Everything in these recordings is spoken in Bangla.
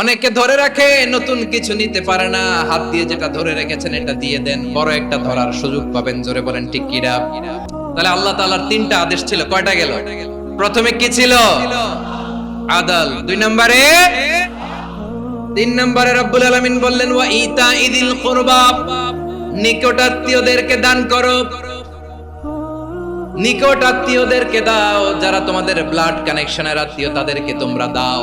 অনেকে ধরে রাখে, নতুন কিছু নিতে পারে না। হাত দিয়ে যেটা ধরে রেখেছেন, এটা দিয়ে দেন। বড় একটা ধরার সুযোগ পাবেন, জোরে বলেন, ঠিক কিরা তাহলে আল্লাহ তাআলার তিনটা আদেশ ছিল। কয়টা গেল? প্রথমে কি ছিল? আদাল। দুই নম্বরে? তিন নম্বরে রব্বুল আলামিন বললেন, ওয়া ইতা ইদিল কুরবা। নিকটাত্মীয়দেরকে দান করো। নিকট আত্মীয়দেরকে দাও। যারা তোমাদের ব্লাড কানেকশনের আত্মীয়, তাদেরকে তোমরা দাও।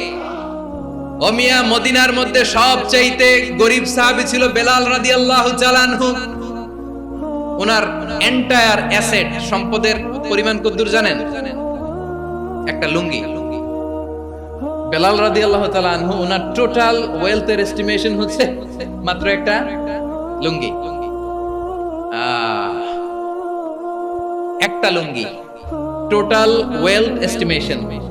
অমিয়া মদিনার মধ্যে সবচাইতে গরিব সাহাবী ছিল বেলাল রাদিয়াল্লাহু চালানহু ওনার এন্টায়ার অ্যাসেট সম্পদের পরিমাণ কতদূর জানেন? একটা লুঙ্গি। বেলাল রাদিয়াল্লাহু তাআলা আনহু, ওনার টোটাল ওয়েলথের এস্টিমেশন হচ্ছে মাত্র একটা লুঙ্গি। একটা lungi. Total wealth estimation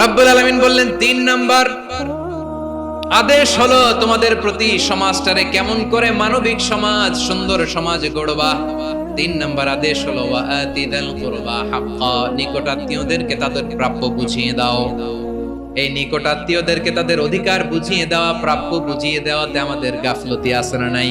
রাব্বুল আলামিন বললেন, তিন নাম্বার। আদেশ হলো তোমাদের প্রতি সমাজটারে কেমন করে মানবিক সমাজ, সুন্দর সমাজ গড়বা। তিন নাম্বার আদেশ হলো ওয়াতিদাল কুরবা হাক্কা, নিকটাত্মীয়দেরকে তাদের প্রাপ্য বুঝিয়ে দাও। এই নিকটাত্মীয়দেরকে তাদের অধিকার বুঝিয়ে দেওয়া, প্রাপ্য বুঝিয়ে দেওয়াতে আমাদের গাফলতি না নাই?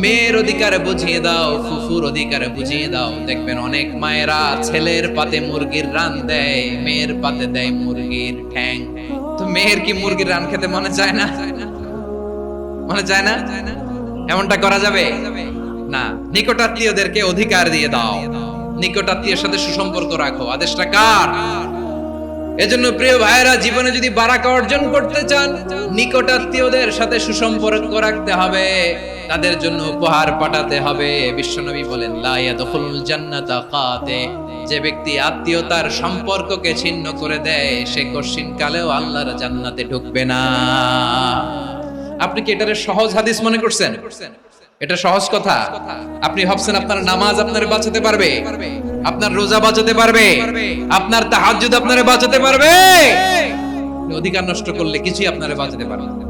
মেয়ের অধিকার বুঝিয়ে দাও, ফুফুর অধিকার বুঝিয়ে দাও। দেখবেন অনেক মায়েরা ছেলের পাতে মুরগির রান দেয়, মেয়ের পাতে দেয় মুরগির ঠ্যাং। তো মেয়ের কি মুরগির রান খেতে মনে চায় না? মনে চায় না? এমনটা করা যাবে? না। নিকটাত্মীয়দেরকে অধিকার দিয়ে দাও। নিকটাত্মীয়ের সাথে সুসম্পর্ক রাখো। আদেশটা কার? এজন্য প্রিয় ভাইয়েরা, জীবনে যদি বারাকা অর্জন করতে চান, নিকটাত্মীয়দের সাথে সুসম্পর্ক রাখতে হবে। তাদের জন্য উপহার পাঠাতে হবে। বিশ্বনবী বলেন জান্নাতা কাতে। যে ব্যক্তি আত্মীয়তার সম্পর্ককে ছিন্ন করে দেয়, সে কশিন কালেও আল্লাহর জান্নাতে ঢুকবে না। আপনি কি এটারে সহজ হাদিস মনে করছেন? এটা সহজ কথা। আপনি ভাবছেন আপনার নামাজ আপনার বাঁচাতে পারবে? আপনার রোজা বাঁচাতে পারবে? আপনার তাহাজ্জুদ আপনারে বাঁচাতে পারবে? অধিকার নষ্ট করলে কিছুই আপনারে বাঁচাতে পারবে না।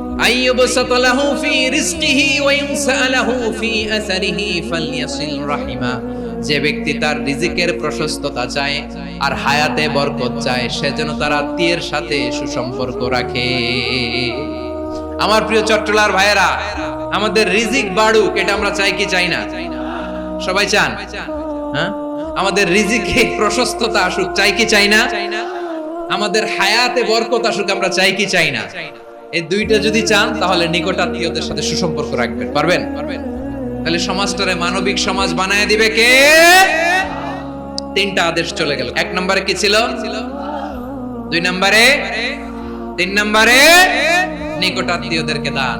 আইয়ুবসাত লাহু ফি রিজকিহি ওয়া রাহিমা যে ব্যক্তি তার রিজিকের প্রশস্ততা চায় আর হায়াতে বরকত চায়, সে যেন তার আত্মীয়ের সাথে সুসম্পর্ক রাখে। আমার প্রিয় চট্টলার ভাইয়েরা, আমাদের রিজিক বাড়ুক, এটা আমরা চাই কি চাই না? সবাই চান? হ্যাঁ? আমাদের রিজিকে প্রশস্ততা আসুক, চাই কি চাই না? আমাদের হায়াতে বরকত আসুক, আমরা চাই কি চাই না? এই দুইটা যদি চান, তাহলে নিকটাত্মীয়দের সাথে সুসম্পর্ক রাখবেন। পারবেন? পারবেন তাহলে সমাজটারে মানবিক সমাজ বানায় দিবে কে? তিনটা আদেশ চলে গেল। এক নম্বরে কি ছিল? দুই নম্বরে? তিন নম্বরে? নিকটাত্মীয়দেরকে দান।